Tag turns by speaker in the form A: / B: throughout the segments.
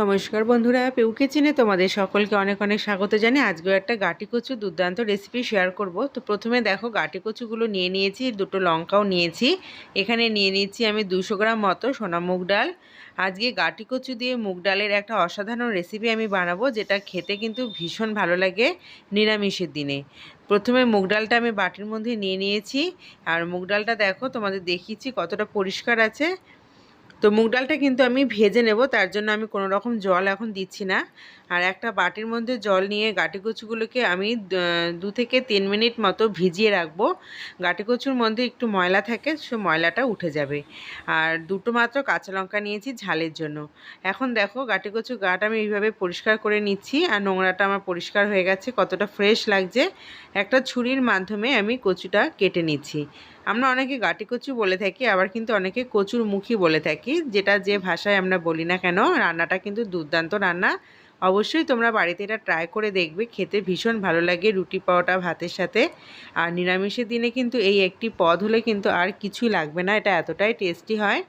A: নমস্কার বন্ধুরা, পেউ কিচেনে তোমাদের সকলকে অনেক অনেক স্বাগত জানি আজকেও একটা গাটি কচু দুর্দান্ত রেসিপি শেয়ার করব। তো প্রথমে দেখো গাটি কচুগুলো নিয়ে নিয়েছি, দুটো লঙ্কাও নিয়েছি। এখানে নিয়ে নিয়েছি আমি দুশো গ্রাম মতো সোনা মুগ ডাল। আজকে গাটি কচু দিয়ে মুগ ডালের একটা অসাধারণ রেসিপি আমি বানাবো, যেটা খেতে কিন্তু ভীষণ ভালো লাগে নিরামিষের দিনে। প্রথমে মুগ ডালটা আমি বাটির মধ্যে নিয়ে নিয়েছি, আর মুগ ডালটা দেখো তোমাদের দেখিয়েছি কতটা পরিষ্কার আছে। তো মুগ ডালটা কিন্তু আমি ভেজে নেব, তার জন্য আমি কোনো রকম জল এখন দিচ্ছি না। আর একটা বাটির মধ্যে জল নিয়ে গাটি কচুগুলোকে আমি দু থেকে তিন মিনিট মতো ভিজিয়ে রাখব। গাটি কচুর মধ্যে একটু ময়লা থাকে, সে ময়লাটা উঠে যাবে। আর দুটো মাত্র কাঁচা লঙ্কা নিয়েছি ঝালের জন্য। এখন দেখো গাটি কচু গাটা আমি এইভাবে পরিষ্কার করে নিচ্ছি আর নোংরাটা আমার পরিষ্কার হয়ে গেছে, কতটা ফ্রেশ লাগছে। একটা ছুরির মাধ্যমে আমি কচুটা কেটে নিচ্ছি। আমরা অনেকে গাটি কচু বলে থাকি, আবার কিন্তু অনেকে কচুর মুখী বলে থাকি, যেটা যে ভাষায় আমরা বলি না কেন, রান্নাটা কিন্তু দুর্দান্ত রান্না। অবশ্যই তোমরা বাড়িতে এটা ট্রাই করে দেখবে, খেতে ভীষণ ভালো লাগে রুটি পাওয়াটা ভাতের সাথে। আর নিরামিষের দিনে কিন্তু এই একটি পদ হলে কিন্তু আর কিছুই লাগবে না, এটা এতটাই টেস্টি হয়।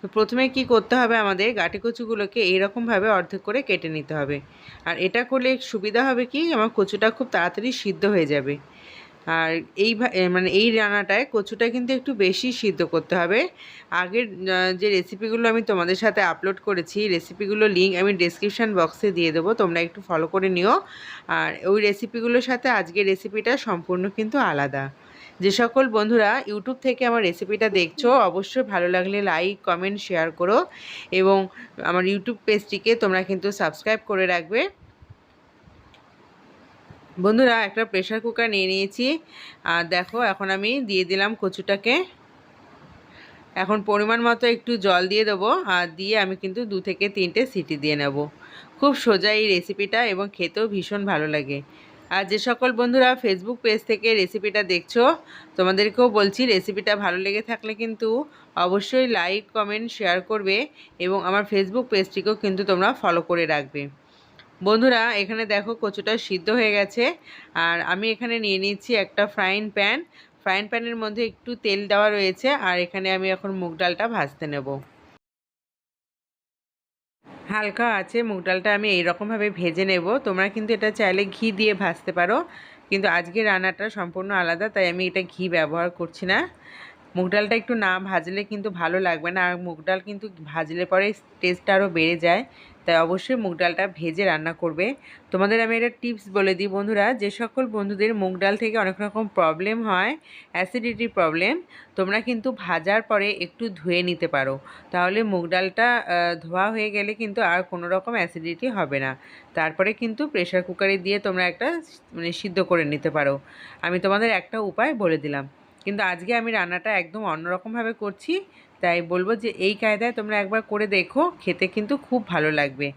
A: তো প্রথমে কি করতে হবে আমাদের, গাটি কচুগুলোকে এইরকমভাবে অর্ধেক করে কেটে নিতে হবে। আর এটা করলে সুবিধা হবে কি, আমার কচুটা খুব তাড়াতাড়ি সিদ্ধ হয়ে যাবে। আর এই মানে এই রান্নাটায় কচুটা কিন্তু একটু বেশি সিদ্ধ করতে হবে। আগের যে রেসিপিগুলো আমি তোমাদের সাথে আপলোড করেছি রেসিপিগুলো লিঙ্ক আমি ডিসক্রিপশান বক্সে দিয়ে দেবো, তোমরা একটু ফলো করে নিও। আর ওই রেসিপিগুলোর সাথে আজকের রেসিপিটা সম্পূর্ণ কিন্তু আলাদা। যে সকল বন্ধুরা ইউটিউব থেকে আমার রেসিপিটা দেখছ, অবশ্যই ভালো লাগলে লাইক কমেন্ট শেয়ার করো। এবং আমার ইউটিউব পেজটিকে তোমরা কিন্তু সাবস্ক্রাইব করে রাখবে। বন্ধুরা, একটা প্রেশার কুকার নিয়ে নিয়েছি। আর দেখো, এখন আমি দিয়ে দিলাম কচুটাকে। এখন পরিমাণ মতো একটু জল দিয়ে দেবো, আর দিয়ে আমি কিন্তু দু থেকে তিনটে সিটি দিয়ে নেব। খুব সোজা এই রেসিপিটা এবং খেতেও ভীষণ ভালো লাগে। আর যে সকল বন্ধুরা ফেসবুক পেজ থেকে রেসিপিটা দেখছ, তোমাদেরকেও বলছি রেসিপিটা ভালো লেগে থাকলে কিন্তু অবশ্যই লাইক কমেন্ট শেয়ার করবে এবং আমার ফেসবুক পেজটিকেও কিন্তু তোমরা ফলো করে রাখবে। বন্ধুরা, এখানে দেখো কচুটা সিদ্ধ হয়ে গেছে। আর আমি এখানে নিয়ে নিচ্ছি একটা ফ্রাইং প্যান ফ্রাইং প্যানের মধ্যে একটু তেল দেওয়া রয়েছে, আর এখানে আমি এখন মুগ ডালটা ভাজতে নেব। হালকা আছে, মুগ ডালটা আমি এইরকমভাবে ভেজে নেব। তোমরা কিন্তু এটা চাইলে ঘি দিয়ে ভাজতে পারো, কিন্তু আজকে রান্নাটা সম্পূর্ণ আলাদা, তাই আমি এটা ঘি ব্যবহার করছি না। মুগ ডালটা একটু না ভাজলে কিন্তু ভালো লাগবে না, আর মুগ ডাল কিন্তু ভাজলে পরে টেস্টটা আরও বেড়ে যায়। তাই অবশ্যই মুগ ডালটা ভেজে রান্না করবে। তোমাদের আমি একটা টিপস বলে দিই বন্ধুরা, যে সকল বন্ধুদের মুগ ডাল থেকে অনেক রকম প্রবলেম হয় অ্যাসিডিটির প্রবলেম তোমরা কিন্তু ভাজার পরে একটু ধুয়ে নিতে পারো। তাহলে মুগ ডালটা ধোয়া হয়ে গেলে কিন্তু আর কোনো রকম অ্যাসিডিটি হবে না। তারপরে কিন্তু প্রেশার কুকারে দিয়ে তোমরা একটা মানে সিদ্ধ করে নিতে পারো। আমি তোমাদের একটা উপায় বলে দিলাম। কিন্তু আজকে আমি রান্নাটা একদম অন্যরকমভাবে করছি তাই বলব যে এই কায়দায় তোমরা একবার করে দেখো, খেতে কিন্তু খুব ভালো লাগবে।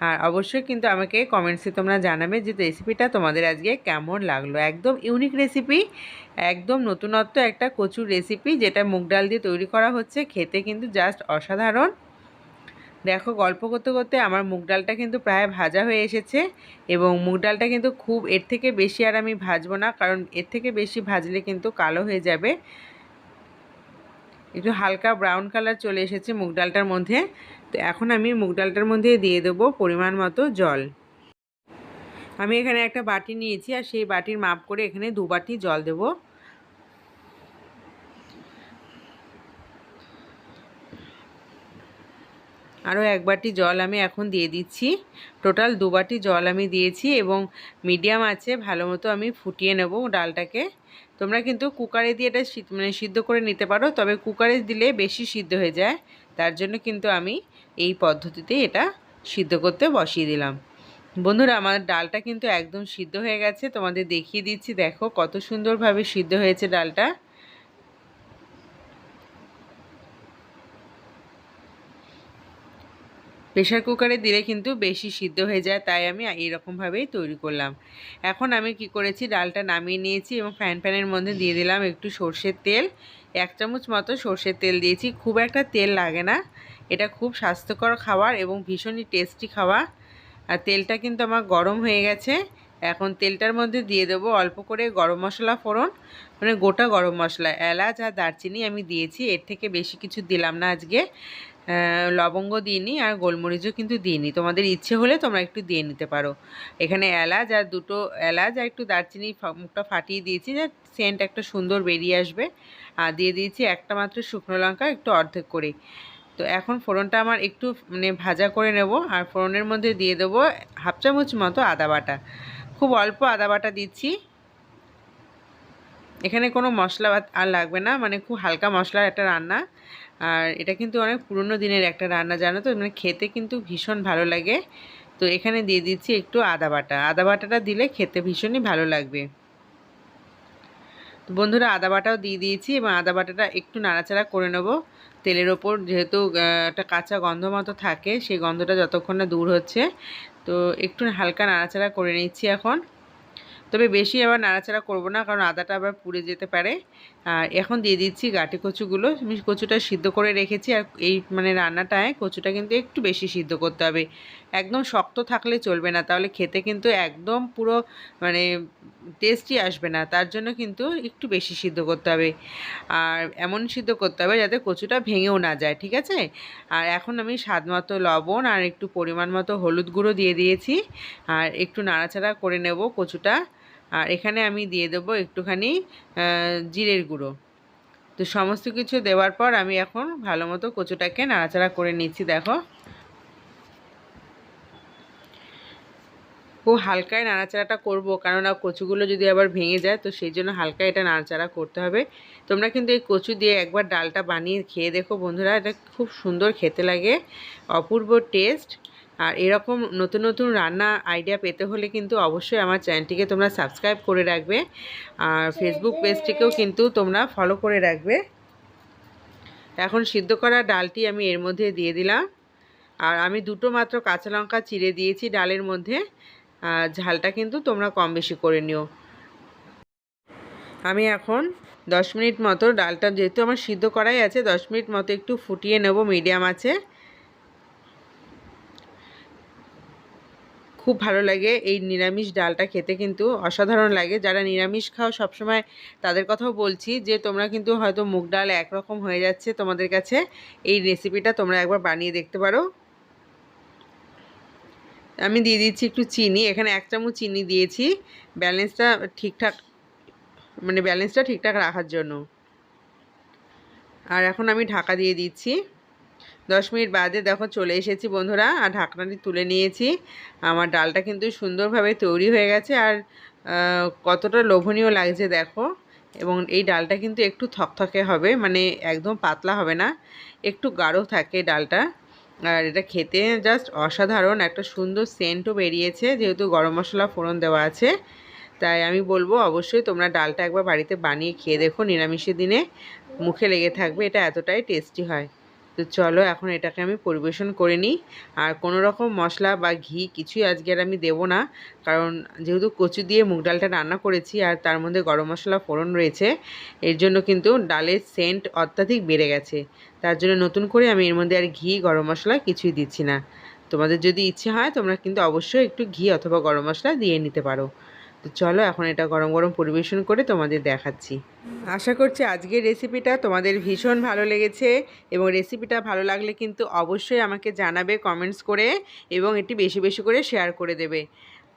A: আর অবশ্যই কিন্তু আমাকে কমেন্টসে তোমরা জানাবে যে রেসিপিটা তোমাদের আজকে কেমন লাগল। একদম ইউনিক রেসিপি একদম নতুনত্ব একটা কচুর রেসিপি যেটা মুগ ডাল দিয়ে তৈরি করা হচ্ছে, খেতে কিন্তু জাস্ট অসাধারণ। দেখো, গল্প করতে করতে আমার মুগ ডালটা কিন্তু প্রায় ভাজা হয়ে এসেছে এবং মুগ ডালটা কিন্তু খুব, এর থেকে বেশি আর আমি ভাজবো না, কারণ এর থেকে বেশি ভাজলে কিন্তু কালো হয়ে যাবে। একটু হালকা ব্রাউন কালার চলে এসেছে মুগ ডালটার মধ্যে। তো এখন আমি মুগ ডালটার মধ্যে দিয়ে দেবো পরিমাণ মতো জল। আমি এখানে একটা বাটি নিয়েছি আর সেই বাটির মাপ করে এখানে দু বাটি জল দেবো। আরও এক বাটি জল আমি এখন দিয়ে দিচ্ছি। টোটাল দু বাটি জল আমি দিয়েছি এবং মিডিয়াম আছে, ভালো মতো আমি ফুটিয়ে নেব ডালটাকে। তোমরা কিন্তু কুকারে দিয়ে এটা মানে সিদ্ধ করে নিতে পারো, তবে কুকারে দিলে বেশি সিদ্ধ হয়ে যায়। তার জন্য কিন্তু আমি এই পদ্ধতিতে এটা সিদ্ধ করতে বসিয়ে দিলাম। বন্ধুরা, আমার ডালটা কিন্তু একদম সিদ্ধ হয়ে গেছে। তোমাদের দেখিয়ে দিচ্ছি, দেখো কত সুন্দরভাবে সিদ্ধ হয়েছে ডালটা। প্রেশার কুকারে দিলে কিন্তু বেশি সিদ্ধ হয়ে যায়, তাই আমি এইরকমভাবেই তৈরি করলাম। এখন আমি কি করেছি, ডালটা নামিয়ে নিয়েছি এবং ফ্যান ফ্যানের মধ্যে দিয়ে দিলাম একটু সর্ষের তেল। এক চামচ মতো সর্ষের তেল দিয়েছি, খুব একটা তেল লাগে না। এটা খুব স্বাস্থ্যকর খাবার এবং ভীষণই টেস্টি খাওয়া। আর তেলটা কিন্তু আমার গরম হয়ে গেছে। এখন তেলটার মধ্যে দিয়ে দেবো অল্প করে গরম মশলা ফোড়ন মানে গোটা গরম মশলা, এলাচ আর দারচিনি আমি দিয়েছি। এর থেকে বেশি কিছু দিলাম না আজকে। লবঙ্গ দিইনি আর গোলমরিচও কিন্তু দিইনি। তোমাদের ইচ্ছে হলে তোমরা একটু দিয়ে নিতে পারো। এখানে এলাচ আর দুটো এলাচ আর একটু দারচিনি মুখটা ফাটিয়ে দিয়েছি যে সেন্ট একটা সুন্দর বেরিয়ে আসবে। আর দিয়ে দিয়েছি একটা মাত্র শুকনো লঙ্কা, একটু অর্ধেক করে তো এখন ফোড়নটা আমার একটু মানে ভাজা করে নেব আর ফোড়নের মধ্যে দিয়ে দেবো হাফ চামচ মতো আদা বাটা। খুব অল্প আদা বাটা দিচ্ছি। এখানে কোনো মশলা আর লাগবে না মানে খুব হালকা মশলার একটা রান্না। আর এটা কিন্তু অনেক পুরনো দিনের একটা রান্না, জানো তো? মানে খেতে কিন্তু ভীষণ ভালো লাগে। তো এখানে দিয়ে দিচ্ছি একটু আদা বাটা। আদা বাটাটা দিলে খেতে ভীষণই ভালো লাগবে। তো বন্ধুরা, আদা বাটাও দিয়ে দিয়েছি এবং আদা বাটাটা একটু নাড়াচাড়া করে নেব। তেলের ওপর যেহেতু একটা কাঁচা গন্ধ মতো থাকে, সেই গন্ধটা যতক্ষণ না দূর হচ্ছে। তো একটু হালকা নাড়াচাড়া করে নিচ্ছি এখন। তবে বেশি আবার নাড়াচাড়া করব না, কারণ আদাটা আবার পুড়ে যেতে পারে। আর এখন দিয়ে দিচ্ছি গাটি কচুগুলো। আমি কচুটা সিদ্ধ করে রেখেছি, আর এই মানে রান্নাটায় কচুটা কিন্তু একটু বেশি সিদ্ধ করতে হবে। একদম শক্ত থাকলে চলবে না, তাহলে খেতে কিন্তু একদম পুরো মানে টেস্টি আসবে না, তার জন্য কিন্তু একটু বেশি সিদ্ধ করতে হবে। আর এমন সিদ্ধ করতে হবে যাতে কচুটা ভেঙেও না যায়, ঠিক আছে? আর এখন আমি স্বাদ মতো লবণ আর একটু পরিমাণ মতো হলুদ গুঁড়ো দিয়ে দিয়েছি। আর একটু নাড়াচাড়া করে নেব কচুটা। আর এখানে আমি দিয়ে দেবো একটুখানি জিরের গুঁড়ো। তো সমস্ত কিছু দেওয়ার পর আমি এখন ভালো মতো কচুটাকে নাড়াচাড়া করে নিচ্ছি, দেখো। খুব হালকায় নাড়াচাড়াটা করব, কেননা কচুগুলো যদি আবার ভেঙে যায়, তো সেই জন্য হালকা এটা নাড়াচাড়া করতে হবে। তোমরা কিন্তু এই কচু দিয়ে একবার ডালটা বানিয়ে খেয়ে দেখো বন্ধুরা, এটা খুব সুন্দর খেতে লাগে, অপূর্ব টেস্ট। আর এরকম নতুন নতুন রান্না আইডিয়া পেতে হলে কিন্তু অবশ্যই আমার চ্যানেলটিকে তোমরা সাবস্ক্রাইব করে রাখবে। আর ফেসবুক পেজটিকেও কিন্তু তোমরা ফলো করে রাখবে। এখন সিদ্ধ করা ডালটি আমি এর মধ্যে দিয়ে দিলাম। আর আমি দুটো মাত্র কাঁচা লঙ্কা চিড়ে দিয়েছি ডালের মধ্যে। ঝালটা কিন্তু তোমরা কম বেশি করে নিও। আমি এখন দশ মিনিট মতো ডালটা যেহেতু আমার সিদ্ধ করাই আছে, দশ মিনিট মতো একটু ফুটিয়ে নেব, মিডিয়াম আছে। খুব ভালো লাগে। এই নিরামিষ ডালটা খেতে কিন্তু অসাধারণ লাগে। যারা নিরামিষ খাও, সবসময় তাদের কথাও বলছি যে, তোমরা কিন্তু হয়তো মুগ ডাল একরকম হয়ে যাচ্ছে তোমাদের কাছে। এই রেসিপিটা তোমরা একবার বানিয়ে দেখতে পারো। আমি দিয়ে দিচ্ছি একটু চিনি। এখানে এক চামচ চিনি দিয়েছি। ব্যালেন্সটা ঠিকঠাক মানে ব্যালেন্সটা ঠিকঠাক রাখার জন্য। আর এখন আমি ঢাকা দিয়ে দিচ্ছি। দশ মিনিট বাদে দেখো চলে এসেছি বন্ধুরা, আর ঢাকনাটি তুলে নিয়েছি। আমার ডালটা কিন্তু সুন্দরভাবে তৈরি হয়ে গেছে, আর কতটা লোভনীয় লাগছে দেখো। এবং এই ডালটা কিন্তু একটু থকথকে হবে মানে একদম পাতলা হবে না, একটু গাঢ় থাকে ডালটা। আর এটা খেতে জাস্ট অসাধারণ, একটা সুন্দর সেন্টও বেরিয়েছে, যেহেতু গরম মশলা ফোড়ন দেওয়া আছে। তাই আমি বলব অবশ্যই তোমরা ডালটা একবার বাড়িতে বানিয়ে খেয়ে দেখো, নিরামিষের দিনে মুখে লেগে থাকবে, এটা এতটাই টেস্টি হয়। তো চলো এখন এটাকে আমি পরিবেশন করে নিই। আর কোনো রকম মশলা বা ঘি কিছুই আজকে আর আমি দেবো না। কারণ যেহেতু কচু দিয়ে মুগ ডালটা রান্না করেছি আর তার মধ্যে গরম মশলা ফোড়ন রয়েছে, এর জন্য কিন্তু ডালের সেন্ট অত্যাধিক বেড়ে গেছে। তার জন্য নতুন করে আমি এর মধ্যে আর ঘি, গরম মশলা কিছুই দিচ্ছি না। তোমাদের যদি ইচ্ছে হয় তোমরা কিন্তু অবশ্যই একটু ঘি অথবা গরম মশলা দিয়ে নিতে পারো। তো চলো এখন এটা গরম গরম পরিবেশন করে তোমাদের দেখাচ্ছি। আশা করছি আজকের রেসিপিটা তোমাদের ভীষণ ভালো লেগেছে এবং রেসিপিটা ভালো লাগলে কিন্তু অবশ্যই আমাকে জানাবে কমেন্টস করে এবং এটি বেশি বেশি করে শেয়ার করে দেবে।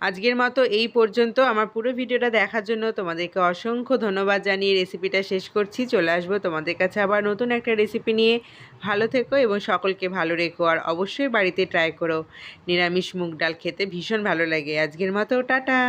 A: আজকের মতো এই পর্যন্ত আমার পুরো ভিডিওটা দেখার জন্য তোমাদেরকে অসংখ্য ধন্যবাদ জানিয়ে রেসিপিটা শেষ করছি। চলে আসব তোমাদের কাছে আবার নতুন একটা রেসিপি নিয়ে। ভালো থেকো এবং সকলকে ভালো রেখো আর অবশ্যই বাড়িতে ট্রাই করো। নিরামিষ মুগ ডাল খেতে ভীষণ ভালো লাগে। আজকের মতো টাটা।